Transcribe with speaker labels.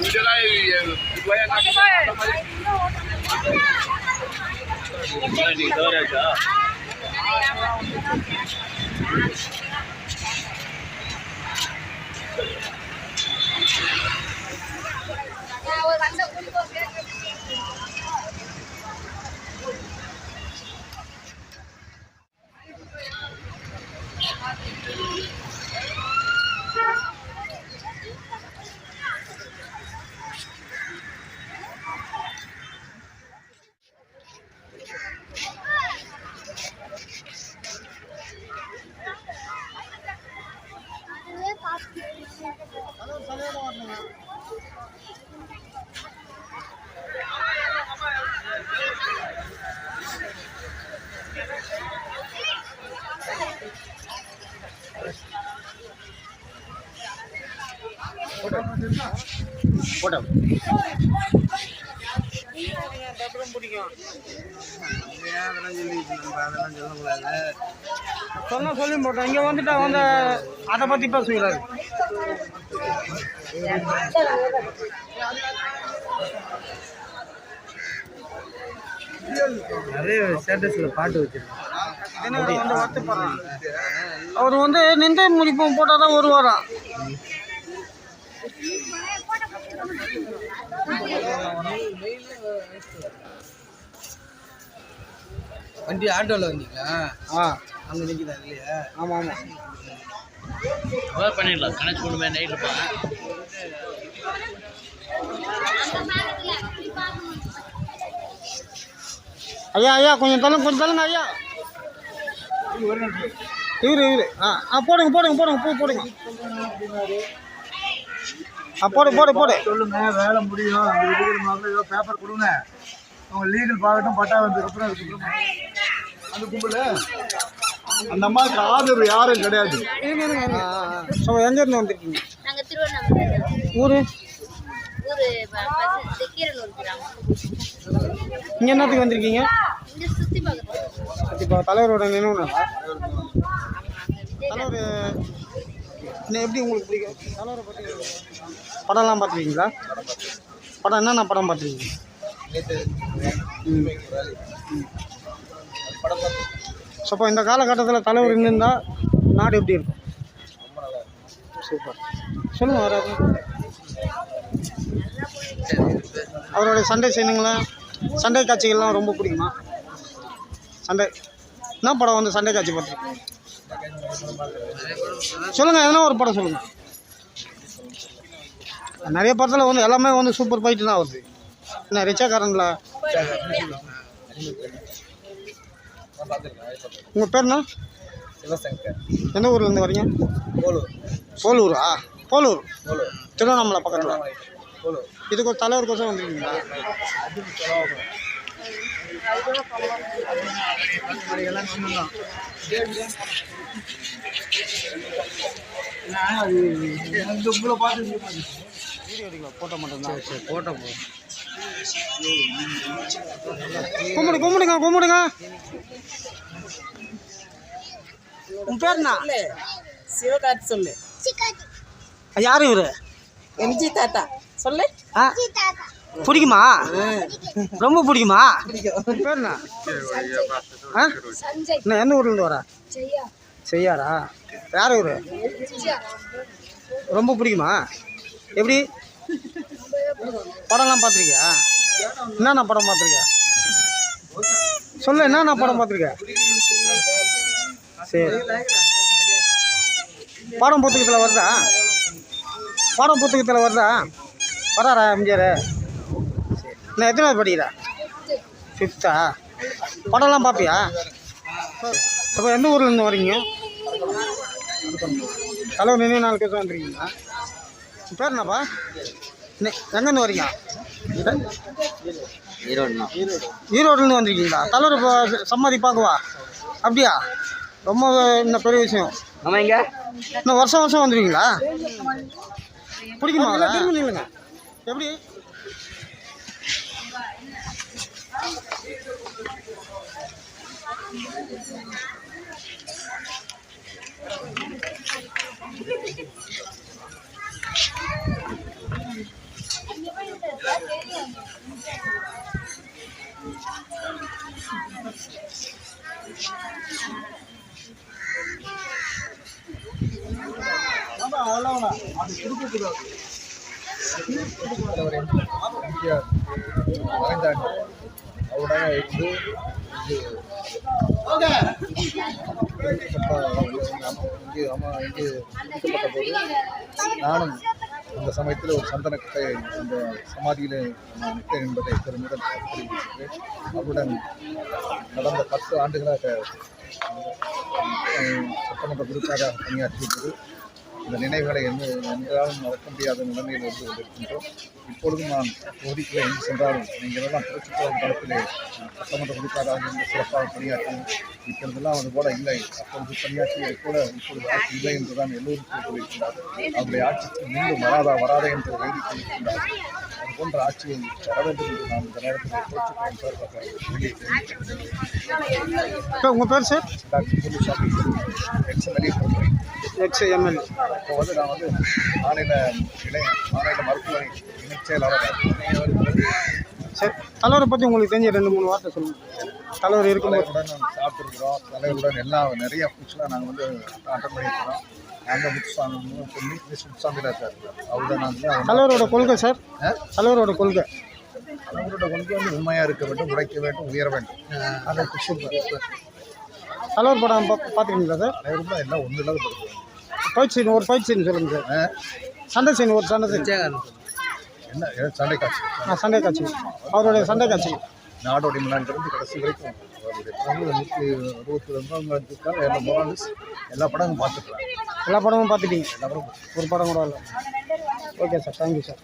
Speaker 1: पूजेला दिवाया What up? சொன்னா சொல்லி போட்டோம் இங்க வந்துட்டு வந்து அதை பத்தி பேசுகிறாரு
Speaker 2: நிறைய ஸ்டேட்டஸ்ல பாட்டு வச்சிருக்கேன்
Speaker 1: அவர் வந்து நிந்தை முடிப்போம் போட்டால் தான் வருவாராம்
Speaker 2: வண்டி ஆட்டோல வந்தீங்களா?
Speaker 1: ஆ.
Speaker 2: அங்க நிக்குதா இல்லையா?
Speaker 1: ஆமாம் ஆமாம்
Speaker 3: அதான் பண்ணிடலாம். கணக்கு கொண்டு போய் நைட் இருப்பாங்க
Speaker 1: ஐயா ஐயா கொஞ்சம் தள்ளுங்க கொஞ்சம் தள்ளுங்க ஐயா. இவரு இவரு ஆ ஆ போடுங்க போடுங்க போடுங்க பூ போடுங்க. ஆ போடு போடு போடு.
Speaker 2: சொல்லுங்க வேலை முடியும். அந்த லீகல் மாதிரி ஏதோ பேப்பர் கொடுங்க. அவங்க லீகல் பார்க்கட்டும் பட்டா வந்ததுக்கப்புறம் அதுக்கப்புறம் அந்த கும்பல? அந்த அம்மாவுக்கு ஆதரவு யாரும் கிடையாது.
Speaker 1: எங்கேருந்து வந்திருக்கீங்க? ஊர்? இங்கே என்னத்துக்கு வந்திருக்கீங்க? இப்போ தலைவரோட நினைவு தலைவர் என்ன எப்படி உங்களுக்கு பிடிக்கும்? தலைவரை பற்றி படம்லாம் பார்த்துருக்கீங்களா? படம் என்னென்ன படம் பார்த்துருக்கீங்க? ஸோ அப்போ இந்த காலகட்டத்தில் தலைவர் இருந்திருந்தால் நாடு எப்படி இருக்கும்? சூப்பர் சொல்லுங்கள் வர அவருடைய சண்டை சீனுங்களா சண்டை காட்சிகள்லாம் ரொம்ப பிடிக்குமா? சண்டை என்ன படம் வந்து சண்டை காட்சி பார்த்துருக்கீங்க சொல்லுங்கள் எதனா ஒரு படம் சொல்லுங்கள் நிறைய படத்தில் வந்து எல்லாமே வந்து சூப்பர் ஃபைட்டு தான் வருது. என்ன ரிச்சாக்காரங்களா? உங்கள் பேர் என்ன
Speaker 2: சிவசங்கர்.
Speaker 1: எந்த ஊர்லேருந்து வரீங்க?
Speaker 2: போலூர்.
Speaker 1: போலூரா? போலூர்.
Speaker 2: போலூர்.
Speaker 1: திருவண்ணாமலை பக்கத்தில்.
Speaker 2: போலூர்.
Speaker 1: இதுக்கு ஒரு தலைவர் கோசம் வந்துருக்கீங்களா வீடியோ எடுக்கலாம் ஃபோட்டோ மட்டும்தான்.
Speaker 2: சரி போட்டோ போ
Speaker 1: கும்பிடு கும்பிடுங்க கும்பிடுங்க. உன் பேர் என்ன
Speaker 4: சிவகார்த்தி சொல்லு.
Speaker 1: யார் இவரு?
Speaker 4: எம்ஜி தாத்தா. சொல்லு.
Speaker 1: ஆ? பிடிக்குமா? ரொம்ப பிடிக்குமா? பேர் என்ன என்ன எந்த ஊர்லேருந்து வர? செய்யாரா யார் ஊர் ரொம்ப பிடிக்குமா? எப்படி? படம்லாம் பார்த்துருக்கியா? என்னென்ன படம் பார்த்துருக்க? சொல்லு என்னென்ன படம் பார்த்துருக்க? சரி. பாடம் புத்தகத்தில் வருதா? பாடம் புத்தகத்தில் வருதா? வராரா எம்ஜிஆர்? நான் எத்தனாவது படிக்கிற? ஃபிஃப்த்தா படம்லாம் பார்ப்பியா? அப்போ எந்த ஊர்லேருந்து வரீங்க ஹலோ நினைவு நாலு பேர் வந்துருக்கீங்களா உன் பேர் என்னப்பா? எங்கேருந்து வரீங்க ஈரோடுலேருந்து வந்திருக்கீங்களா? தலைவர் இப்போ சம்மதி பார்க்கவா? அப்படியா? ரொம்ப இன்னும் பெரிய விஷயம்.
Speaker 2: ஆமாம் இங்க
Speaker 1: இன்னும் வருஷம் வருஷம் வந்துருவீங்களா பிடிக்குமா அவரை? திரும்பி நில்லுங்க. எப்படி?
Speaker 2: ஆமா, அது கொடுக்கக்கூடாது.
Speaker 5: அவருடைய இங்கே அம்மா இங்கே கொடுக்கப்பட்ட போது நானும் அந்த சமயத்தில் ஒரு சந்தனக்கட்டை அந்த சமாதியில் நிட்டேன் நிற்பேன் என்பதை பெருமிதம் தெரிவித்திருக்கிறேன் அவருடன் கடந்த பத்து ஆண்டுகளாக சட்டமன்ற குறிப்பாக பணியாற்றியிருக்கிறது இந்த நினைவுகளை எந்த என்றாலும் மறக்க முடியாத நிலைமையில் இருந்து கொண்டிருக்கின்றோம். இப்பொழுதும் நான் தொகுதிக்குள்ளே எங்கு சென்றாலும் நீங்கள் எல்லாம் புரட்சித் தலைவர் காலத்திலே சட்டமன்ற உறுப்பினராக இருந்து சிறப்பாக பணியாற்றி இப்பொழுதெல்லாம் அது போல இல்லை. அப்பொழுது பணியாற்றியது போல இப்பொழுது ஆட்சி இல்லை என்றுதான் எல்லோரும் கூறியிருக்கிறார் அவருடைய ஆட்சிக்கு மீண்டும் வராதா வராதா என்று வேண்டிக் கொண்டிருக்கிறார் போன்ற ஆட்சியை வர வேண்டும் என்று நான் இந்த நேரத்தில்
Speaker 1: உங்கள் பேர் sir?
Speaker 5: Doctor Munusamy ex MLA பொறுத்தவரை
Speaker 1: எக்ஸ் எம்எல்ஏ
Speaker 5: இப்போ வந்து நான் வந்து மாநில இளைய மாநில மருத்துவ இணைச் செயலாளர்
Speaker 1: சரி. தலைவரை பற்றி உங்களுக்கு தெரிஞ்ச ரெண்டு மூணு வார்த்தை சொல்லுங்கள் தலைவர் இருக்கும்போது.
Speaker 5: சாப்பிட்டுருக்குறோம். தலைவருடன் எல்லாம் நிறைய ஃபங்க்ஷனாக நாங்கள் வந்து அட்டன் பண்ணியிருக்கிறோம். நாங்கள் முத்துசாமி அவருடன் நான் வந்து அவங்க
Speaker 1: தலைவரோட கொள்கை சார்?
Speaker 5: ஆ?
Speaker 1: தலைவரோட கொள்கை.
Speaker 5: தலைவரோட கொண்டு வந்து உண்மையாக இருக்க வேண்டும் உழைக்க வேண்டும் உயர வேண்டும். அதை
Speaker 1: தலைவர் படம் பா பார்த்துருக்கீங்களா சார்?
Speaker 5: தலைவரும் தான் எல்லாம் ஒன்று இல்லாத
Speaker 1: சீன் ஒரு ஃபைட் சீன் சொல்லுங்கள் சார். சண்டை சீன் ஒரு சண்டை சீன்.
Speaker 5: என்ன? சண்டை காட்சி.
Speaker 1: ஆ சண்டை காட்சி. அவருடைய சண்டை காட்சி.
Speaker 5: நாடோடி முன்னாடிருந்து கடைசி வரைக்கும் அவருடைய படங்கள் நூற்றி அறுபத்தி ரெண்டாம் எல்லா மொராலிஸ் எல்லா படமும் பார்த்துக்கலாம்.
Speaker 1: எல்லா படமும் பார்த்துட்டீங்க?
Speaker 5: எல்லா படமும்
Speaker 1: ஒரு படம் கூட இல்லை. Okay sir thank you sir